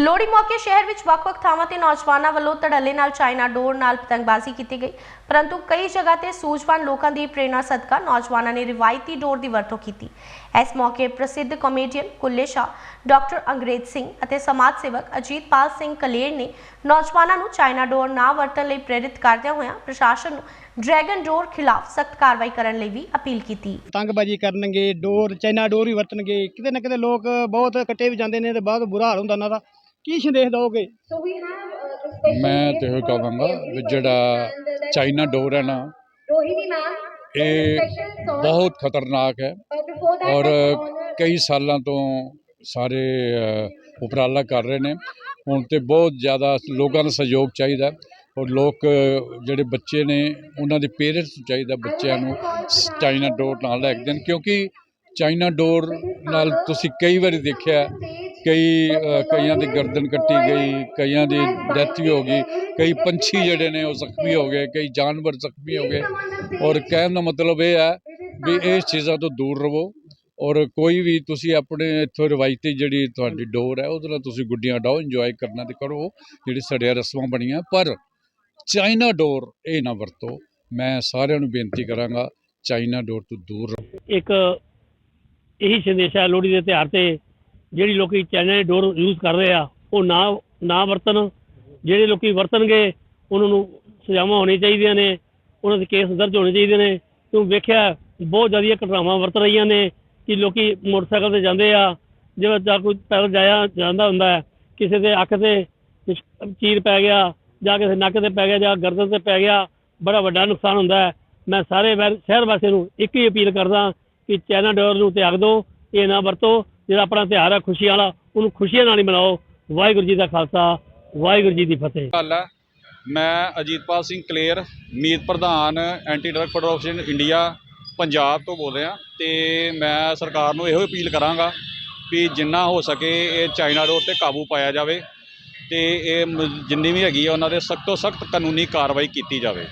ਲੋਹੜੀ ਮੌਕੇ ਸ਼ਹਿਰ ਵਿੱਚ ਵੱਖ-ਵੱਖ ਥਾਵਾਂ ਤੇ ਨੌਜਵਾਨਾਂ ਵੱਲੋਂ ਧੜੱਲੇ ਨਾਲ ਚਾਈਨਾ ਡੋਰ ਨਾਲ ਪਤੰਗਬਾਜ਼ੀ ਕੀਤੀ ਗਈ। ਪਰੰਤੂ ਕਈ ਜਗ੍ਹਾ ਤੇ ਸੂਝਵਾਨ ਲੋਕਾਂ ਦੀ ਪ੍ਰੇਰਣਾ ਸਦਕਾ ਨੌਜਵਾਨਾਂ ਨੇ ਰਿਵਾਇਤੀ ਡੋਰ ਦੀ ਵਰਤੋਂ ਕੀਤੀ। ਇਸ ਮੌਕੇ ਪ੍ਰਸਿੱਧ ਕਾਮੇਡੀਅਨ ਕੁੱਲੇ ਸ਼ਾਹ, ਡਾਕਟਰ ਅੰਗਰੇਜ਼ ਸਿੰਘ ਅਤੇ ਸਮਾਜ ਸੇਵਕ ਅਜੀਤਪਾਲ ਸਿੰਘ ਕਲੇਰ ਨੇ ਨੌਜਵਾਨਾਂ ਨੂੰ ਚਾਈਨਾ ਡੋਰ ਨਾ ਵਰਤਣ ਲਈ ਪ੍ਰੇਰਿਤ ਕਰਦਿਆਂ ਹੋਇਆਂ ਪ੍ਰਸ਼ਾਸਨ ਨੂੰ ਡਰੈਗਨ ਡੋਰ ਖਿਲਾਫ ਸਖਤ ਕਾਰਵਾਈ ਕਰਨ ਲਈ ਵੀ ਅਪੀਲ ਕੀਤੀ। ਪਤੰਗਬਾਜ਼ੀ ਕਰਨਗੇ, ਡੋਰ, ਚਾਈਨਾ ਡੋਰ ਵੀ ਵਰਤਣਗੇ। ਕਿਤੇ ਨਾ ਕਿਤੇ ਲੋਕ ਬਹੁਤ ਕੱਟੇ ਵੀ ਜਾਂਦੇ ਨੇ ਤੇ ਬਹੁਤ ਬੁਰਾ ਹਾਲ ਹੁੰਦਾ ਉਹਨਾਂ ਦਾ। ਕੀ ਸੰਦੇਸ਼ ਦਿਓਗੇ ਮੈਂ ਤੇ ਇਹ ਕਹਾਂਗਾ ਵੀ ਜਿਹੜਾ ਚਾਈਨਾ ਡੋਰ ਹੈ ਨਾ ਇਹ ਬਹੁਤ ਖਤਰਨਾਕ ਹੈ। ਔਰ ਕਈ ਸਾਲਾਂ ਤੋਂ ਸਾਰੇ ਉਪਰਾਲਾ ਕਰ ਰਹੇ ਨੇ। ਹੁਣ ਤੇ ਬਹੁਤ ਜ਼ਿਆਦਾ ਲੋਕਾਂ ਦਾ ਸਹਿਯੋਗ ਚਾਹੀਦਾ ਔਰ ਲੋਕ ਜਿਹੜੇ ਬੱਚੇ ਨੇ ਉਹਨਾਂ ਦੇ ਪੇਰੈਂਟਸ ਨੂੰ ਚਾਹੀਦਾ ਬੱਚਿਆਂ ਨੂੰ ਚਾਈਨਾ ਡੋਰ ਨਾਲ ਲੈ ਕੇ ਦੇਣ। ਕਿਉਂਕਿ ਚਾਈਨਾ ਡੋਰ ਨਾਲ ਤੁਸੀਂ ਕਈ ਵਾਰੀ ਦੇਖਿਆ ਕਈ ਕਈਆਂ ਦੀ ਗਰਦਨ ਕੱਟੀ ਗਈ, ਕਈਆਂ ਦੀ ਡੈਥ ਵੀ ਹੋ ਗਈ, ਕਈ ਪੰਛੀ ਜਿਹੜੇ ਨੇ ਉਹ ਜ਼ਖਮੀ ਹੋ ਗਏ, ਕਈ ਜਾਨਵਰ ਜ਼ਖਮੀ ਹੋ ਗਏ। ਔਰ ਕਹਿਣ ਦਾ ਮਤਲਬ ਇਹ ਹੈ ਵੀ ਇਹ ਚੀਜ਼ਾਂ ਤੋਂ ਦੂਰ ਰਹੋ ਔਰ ਕੋਈ ਵੀ ਤੁਸੀਂ ਆਪਣੇ ਇੱਥੋਂ ਰਵਾਇਤੀ ਜਿਹੜੀ ਤੁਹਾਡੀ ਡੋਰ ਹੈ, ਉਹਦੇ ਨਾਲ ਤੁਸੀਂ ਗੁੱਡੀਆਂ ਡਾਓ ਇੰਜੋਏ ਕਰਨਾ ਤੇ ਕਰੋ, ਜਿਹੜੀ ਸਾਡੀਆਂ ਰਸਮਾਂ ਬਣੀਆਂ। ਪਰ ਚਾਈਨਾ ਡੋਰ ਇਹ ਨਾ ਵਰਤੋ। ਮੈਂ ਸਾਰਿਆਂ ਨੂੰ ਬੇਨਤੀ ਕਰਾਂਗਾ, ਚਾਈਨਾ ਡੋਰ ਤੋਂ ਦੂਰ ਰਹੋ। ਇੱਕ ਇਹੀ ਸੰਦੇਸ਼ ਹੈ ਲੋਹੜੀ ਦੇ ਤਿਉਹਾਰ ਤੇ ਜਿਹੜੀ ਲੋਕੀ ਚਾਈਨਾ ਡੋਰ ਯੂਜ਼ ਕਰ ਰਹੇ ਆ, ਉਹ ਨਾ ਨਾ ਵਰਤਣ। ਜਿਹੜੇ ਲੋਕੀ ਵਰਤਣਗੇ, ਉਹਨਾਂ ਨੂੰ ਸਜ਼ਾਵਾਂ ਹੋਣੀਆਂ ਚਾਹੀਦੀਆਂ ਨੇ, ਉਹਨਾਂ ਦੇ ਕੇਸ ਦਰਜ ਹੋਣੇ ਚਾਹੀਦੇ ਨੇ। ਕਿਉਂ ਵੇਖਿਆ, ਬਹੁਤ ਜ਼ਿਆਦਾ ਘਟਨਾਵਾਂ ਵਰਤ ਰਹੀਆਂ ਨੇ ਕਿ ਲੋਕੀ ਮੋਟਰਸਾਈਕਲ ਤੇ ਜਾਂਦੇ ਆ ਜਿਵੇਂ ਜਾਂ ਕੋਈ ਪੈਦਲ ਜਾਇਆ ਜਾਂਦਾ ਹੁੰਦਾ ਕਿਸੇ ਦੇ ਅੱਖ ਤੇ ਚੀਰ ਪੈ ਗਿਆ, ਜਾਂ ਕਿਸੇ ਨੱਕ ਤੇ ਪੈ ਗਿਆ, ਜਾਂ ਗਰਦਨ ਤੇ ਪੈ ਗਿਆ, ਬੜਾ ਵੱਡਾ ਨੁਕਸਾਨ ਹੁੰਦਾ ਹੈ। ਮੈਂ ਸਾਰੇ ਵੈ- ਸ਼ਹਿਰ ਵਾਸੀਆਂ ਨੂੰ ਇੱਕ ਹੀ ਅਪੀਲ ਕਰਦਾ ਕਿ ਚੈਨਾ ਡੋਰ ਨੂੰ ਤਿਆਗ ਦਿਓ, ਇਹ ਨਾ ਵਰਤੋ। ਜਿਹੜਾ ਆਪਣਾ ਤਿਉਹਾਰ ਹੈ ਖੁਸ਼ੀਆਂ ਵਾਲਾ, ਉਹਨੂੰ ਖੁਸ਼ੀਆਂ ਨਾਲ ਹੀ ਮਨਾਓ। ਵਾਹਿਗੁਰੂ ਜੀ ਦਾ ਖਾਲਸਾ, ਵਾਹਿਗੁਰੂ ਜੀ ਦੀ ਫਤਿਹ। ਗੱਲ ਹੈ, ਮੈਂ ਅਜੀਤਪਾਲ ਸਿੰਘ ਕਲੇਰ, ਮੀਤ ਪ੍ਰਧਾਨ anti drug federation India Punjab ਤੋਂ ਬੋਲ ਰਿਹਾ। ਤੇ ਮੈਂ ਸਰਕਾਰ ਨੂੰ ਇਹੋ ਅਪੀਲ ਕਰਾਂਗਾ ਵੀ ਜਿੰਨਾ ਹੋ ਸਕੇ ਇਹ ਚਾਈਨਾ ਡੋਰ ਤੇ ਕਾਬੂ ਪਾਇਆ ਜਾਵੇ ਤੇ ਇਹ ਜਿੰਨੀ ਵੀ ਹੈਗੀ ਆ, ਉਹਨਾਂ ਦੇ ਸਖਤ ਤੋਂ ਸਖਤ ਕਾਨੂੰਨੀ ਕਾਰਵਾਈ ਕੀਤੀ ਜਾਵੇ।